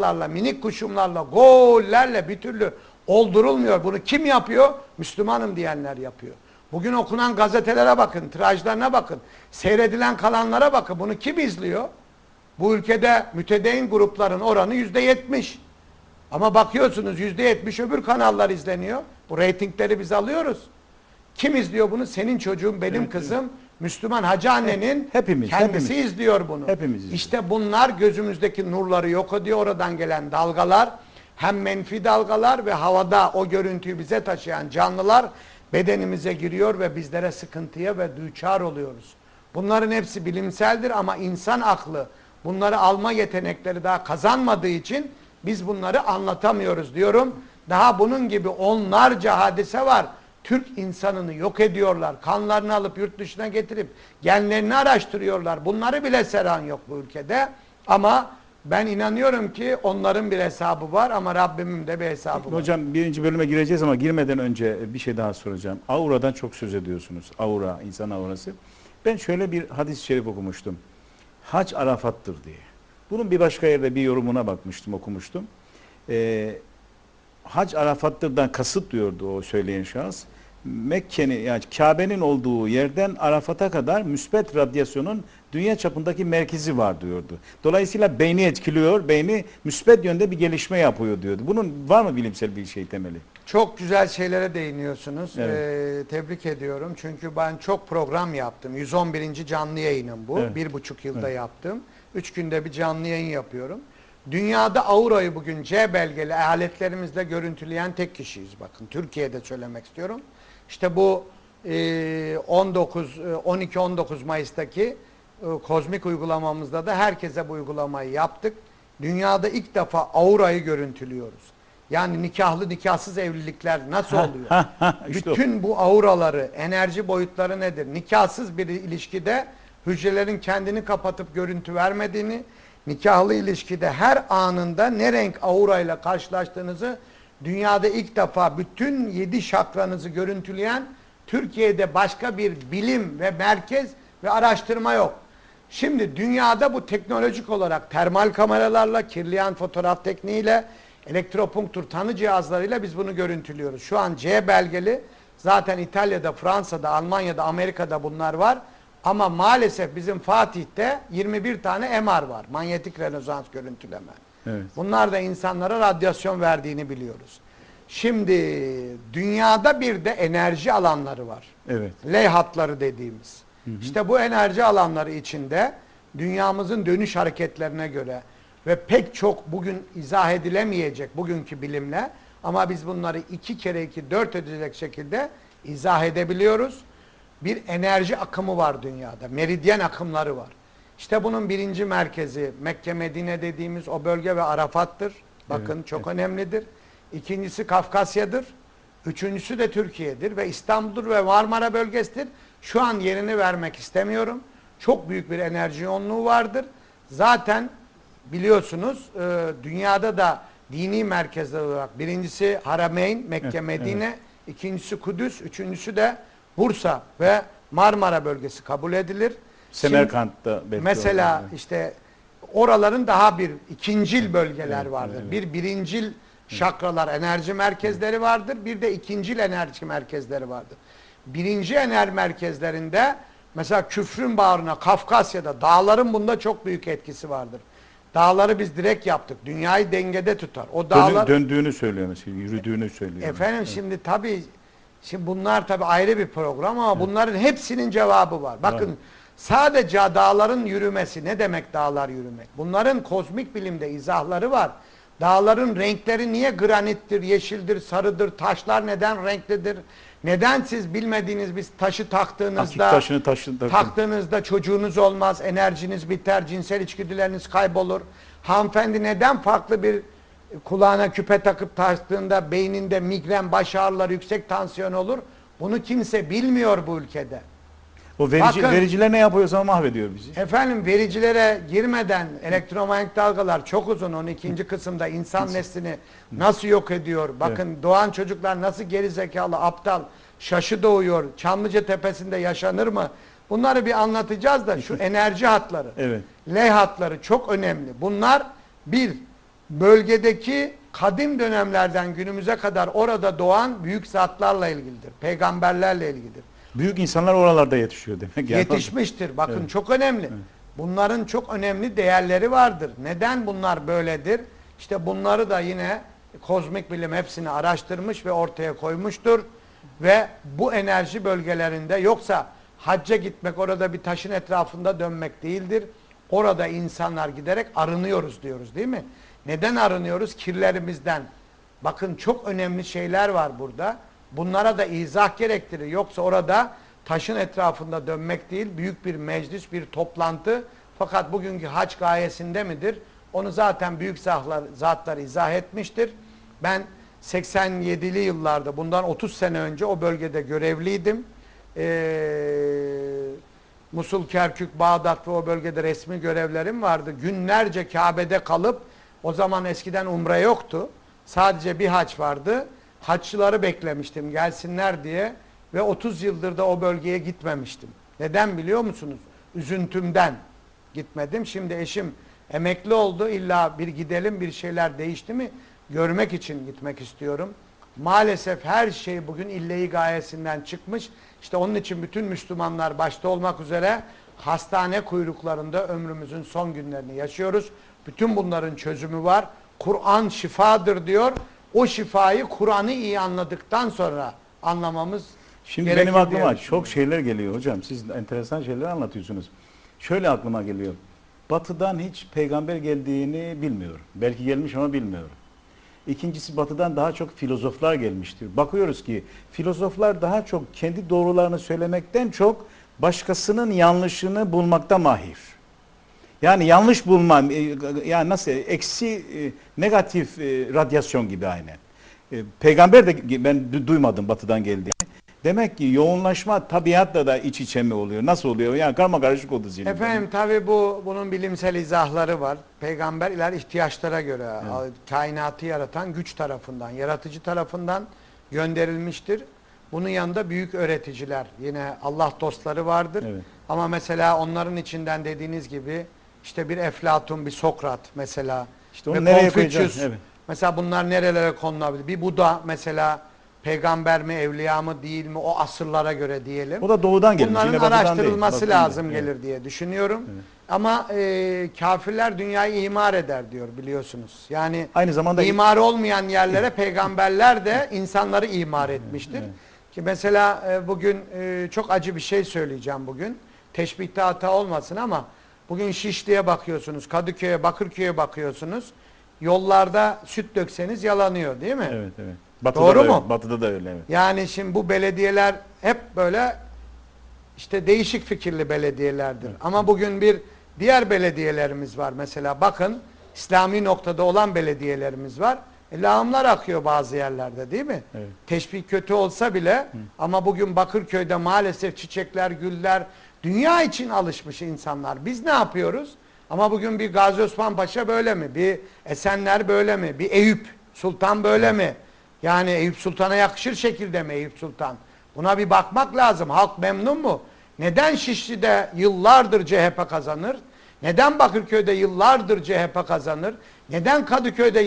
larla, minik kuşumlarla, gollerle bir türlü oldurulmuyor. Bunu kim yapıyor? Müslümanım diyenler yapıyor. Bugün okunan gazetelere bakın, tirajlarına bakın, seyredilen kalanlara bakın. Bunu kim izliyor? Bu ülkede mütedeyin grupların oranı yüzde yetmiş. Ama bakıyorsunuz yüzde yetmiş öbür kanallar izleniyor. Bu reytingleri biz alıyoruz. Kim izliyor bunu? Senin çocuğun, benim kızım. Müslüman hacı annenin Hepimiz, kendisi hepimiz. izliyor bunu. Hepimiz izliyoruz. İşte bunlar gözümüzdeki nurları yok ediyor. Oradan gelen dalgalar hem menfi dalgalar ve havada o görüntüyü bize taşıyan canlılar bedenimize giriyor ve bizlere sıkıntıya ve düçar oluyoruz. Bunların hepsi bilimseldir ama insan aklı bunları alma yetenekleri daha kazanmadığı için biz bunları anlatamıyoruz diyorum. Daha bunun gibi onlarca hadise var. Türk insanını yok ediyorlar. Kanlarını alıp yurt dışına getirip genlerini araştırıyorlar. Bunları bile seran yok bu ülkede. Ama ben inanıyorum ki onların bir hesabı var ama Rabbimin de bir hesabı var. Hocam birinci bölüme gireceğiz ama girmeden önce bir şey daha soracağım. Auradan çok söz ediyorsunuz. Aura, insan aurası. Ben şöyle bir hadis-i şerif okumuştum. Hac Arafat'tır diye. Bunun bir başka yerde bir yorumuna bakmıştım, okumuştum. Ee, Hac Arafat'tırdan kasıt diyordu o söyleyen şahıs. Mekke'nin yani Kabe'nin olduğu yerden Arafat'a kadar müspet radyasyonun dünya çapındaki merkezi var diyordu. Dolayısıyla beyni etkiliyor, beyni müspet yönde bir gelişme yapıyor diyordu. Bunun var mı bilimsel bir şey temeli? Çok güzel şeylere değiniyorsunuz. Evet. Ee, tebrik ediyorum. Çünkü ben çok program yaptım. 111. canlı yayınım bu. Evet. Bir buçuk yılda Evet. yaptım. Üç günde bir canlı yayın yapıyorum. Dünyada aurayı bugün C belgeli aletlerimizle görüntüleyen tek kişiyiz. Bakın Türkiye'de söylemek istiyorum. İşte bu e, 19 e, 12-19 Mayıs'taki e, kozmik uygulamamızda da herkese bu uygulamayı yaptık. Dünyada ilk defa aurayı görüntülüyoruz. Yani nikahlı nikahsız evlilikler nasıl oluyor? O. Bütün bu auraları, enerji boyutları nedir? Nikahsız bir ilişkide hücrelerin kendini kapatıp görüntü vermediğini, nikahlı ilişkide her anında ne renk aurayla karşılaştığınızı dünyada ilk defa bütün yedi şakranızı görüntüleyen Türkiye'de başka bir bilim ve merkez ve araştırma yok. Şimdi dünyada bu teknolojik olarak termal kameralarla, kirliyan fotoğraf tekniğiyle, elektropunktur tanı cihazlarıyla biz bunu görüntülüyoruz. Şu an C belgeli zaten İtalya'da, Fransa'da, Almanya'da, Amerika'da bunlar var. Ama maalesef bizim Fatih'te 21 tane MR var. Manyetik rezonans görüntüleme. Evet. Bunlar da insanlara radyasyon verdiğini biliyoruz. Şimdi dünyada bir de enerji alanları var. Evet. L hatları dediğimiz. İşte bu enerji alanları içinde dünyamızın dönüş hareketlerine göre ve pek çok bugün izah edilemeyecek bugünkü bilimle ama biz bunları iki kere iki dört edecek şekilde izah edebiliyoruz. Bir enerji akımı var dünyada. Meridyen akımları var. İşte bunun birinci merkezi Mekke Medine dediğimiz o bölge ve Arafat'tır. Bakın Evet, çok önemlidir. İkincisi Kafkasya'dır. Üçüncüsü de Türkiye'dir ve İstanbul'dur ve Marmara bölgesidir. Şu an yerini vermek istemiyorum. Çok büyük bir enerji yoğunluğu vardır. Zaten biliyorsunuz e, dünyada da dini merkezler olarak birincisi Harameyn, Mekke, Evet, Medine, ikincisi Kudüs, üçüncüsü de Bursa ve Marmara bölgesi kabul edilir. Şimdi- Semerkant'ta belki Mesela orada. işte oraların daha bir ikincil bölgeler Evet, vardır. evet. Bir birincil şakralar, enerji merkezleri vardır. Bir de ikincil enerji merkezleri vardır. Birinci enerji merkezlerinde mesela küfrün bağrına Kafkasya'da dağların bunda çok büyük etkisi vardır. Dağları biz direkt yaptık. Dünyayı dengede tutar. O dağlar döndüğünü söylüyor mesela, yürüdüğünü söylüyor. Efendim şimdi tabii şimdi bunlar tabii ayrı bir program ama bunların hepsinin cevabı var. Bakın Var. sadece dağların yürümesi ne demek dağlar yürümek? Bunların kozmik bilimde izahları var. Dağların renkleri niye granittir, yeşildir, sarıdır, taşlar neden renklidir? Neden siz bilmediğiniz bir taşı Akik taktığınızda taşını. Taktığınızda çocuğunuz olmaz, enerjiniz biter, cinsel içgüdüleriniz kaybolur. Hanımefendi neden farklı bir kulağına küpe takıp taktığında beyninde migren, baş ağrıları, yüksek tansiyon olur? Bunu kimse bilmiyor bu ülkede. O verici, Bakın- vericiler ne yapıyorsa mahvediyor bizi. Efendim vericilere girmeden elektromanyetik dalgalar çok uzun. Onun ikinci kısımda insan neslini nasıl yok ediyor? Bakın doğan çocuklar nasıl geri zekalı, aptal, şaşı doğuyor. Çamlıca tepesinde yaşanır mı? Bunları bir anlatacağız da şu enerji hatları. Evet. L hatları çok önemli. Bunlar bir bölgedeki kadim dönemlerden günümüze kadar orada doğan büyük zatlarla ilgilidir. Peygamberlerle ilgilidir. Büyük insanlar oralarda yetişiyor demek. Yani. Yetişmiştir. Bakın Evet. çok önemli. Bunların çok önemli değerleri vardır. Neden bunlar böyledir? İşte bunları da yine kozmik bilim hepsini araştırmış ve ortaya koymuştur. Ve bu enerji bölgelerinde yoksa hacca gitmek orada bir taşın etrafında dönmek değildir. Orada insanlar giderek arınıyoruz diyoruz değil mi? Neden arınıyoruz? Kirlerimizden. Bakın çok önemli şeyler var burada. Bunlara da izah gerektirir. Yoksa orada taşın etrafında dönmek değil, büyük bir meclis, bir toplantı. Fakat bugünkü haç gayesinde midir? Onu zaten büyük zatlar, zatlar izah etmiştir. Ben 87'li yıllarda, bundan 30 sene önce o bölgede görevliydim. Ee, Musul, Kerkük, Bağdat ve o bölgede resmi görevlerim vardı. Günlerce Kabe'de kalıp, o zaman eskiden umre yoktu. Sadece bir haç vardı. Haççıları beklemiştim gelsinler diye ve 30 yıldır da o bölgeye gitmemiştim. Neden biliyor musunuz? Üzüntümden gitmedim. Şimdi eşim emekli oldu. İlla bir gidelim bir şeyler değişti mi görmek için gitmek istiyorum. Maalesef her şey bugün illeyi gayesinden çıkmış. İşte onun için bütün Müslümanlar başta olmak üzere hastane kuyruklarında ömrümüzün son günlerini yaşıyoruz. Bütün bunların çözümü var. Kur'an şifadır diyor. O şifayı Kur'an'ı iyi anladıktan sonra anlamamız Şimdi benim aklıma çok şeyler geliyor hocam. Siz enteresan şeyler anlatıyorsunuz. Şöyle aklıma geliyor. Batı'dan hiç peygamber geldiğini bilmiyorum. Belki gelmiş ama bilmiyorum. İkincisi batıdan daha çok filozoflar gelmiştir. Bakıyoruz ki filozoflar daha çok kendi doğrularını söylemekten çok başkasının yanlışını bulmakta mahir. Yani yanlış bulma, e, yani nasıl eksi e, negatif e, radyasyon gibi aynen. E, Peygamber de ben du- duymadım batıdan geldiğini. Demek ki yoğunlaşma tabiatla da iç içe mi oluyor? Nasıl oluyor? Yani karma karışık oldu zihnim. Efendim tabi bu bunun bilimsel izahları var. Peygamberler ihtiyaçlara göre kainatı yaratan güç tarafından, yaratıcı tarafından gönderilmiştir. Bunun yanında büyük öğreticiler, yine Allah dostları vardır. Evet. Ama mesela onların içinden dediğiniz gibi işte bir Eflatun, bir Sokrat mesela İşte onu ve nereye Konfüçyüs. koyacağız? Evet. Mesela bunlar nerelere konulabilir? Bir Buda mesela peygamber mi, evliya mı değil mi o asırlara göre diyelim. O da doğudan gelmiş. Bunların yine değil, araştırılması batıdan lazım değil. gelir diye düşünüyorum. Ama e, kafirler dünyayı imar eder diyor biliyorsunuz. Yani Aynı zamanda imar olmayan yerlere peygamberler de insanları imar etmiştir. Ki mesela e, bugün e, çok acı bir şey söyleyeceğim bugün. Teşbihte hata olmasın ama bugün Şişli'ye bakıyorsunuz, Kadıköy'e, Bakırköy'e bakıyorsunuz. Yollarda süt dökseniz yalanıyor değil mi? Evet evet. Batıda Doğru da mu? Öyle, batıda da öyle evet. Yani şimdi bu belediyeler hep böyle işte değişik fikirli belediyelerdir. Ama bugün bir diğer belediyelerimiz var. Mesela bakın İslami noktada olan belediyelerimiz var. E, lağımlar akıyor bazı yerlerde değil mi? Evet. Teşbih kötü olsa bile ama bugün Bakırköy'de maalesef çiçekler, güller dünya için alışmış insanlar. Biz ne yapıyoruz? Ama bugün bir Gazi Osman Paşa böyle mi? Bir Esenler böyle mi? Bir Eyüp Sultan böyle mi? Yani Eyüp Sultan'a yakışır şekilde mi Eyüp Sultan? Buna bir bakmak lazım. Halk memnun mu? Neden Şişli'de yıllardır CHP kazanır? Neden Bakırköy'de yıllardır CHP kazanır? Neden Kadıköy'de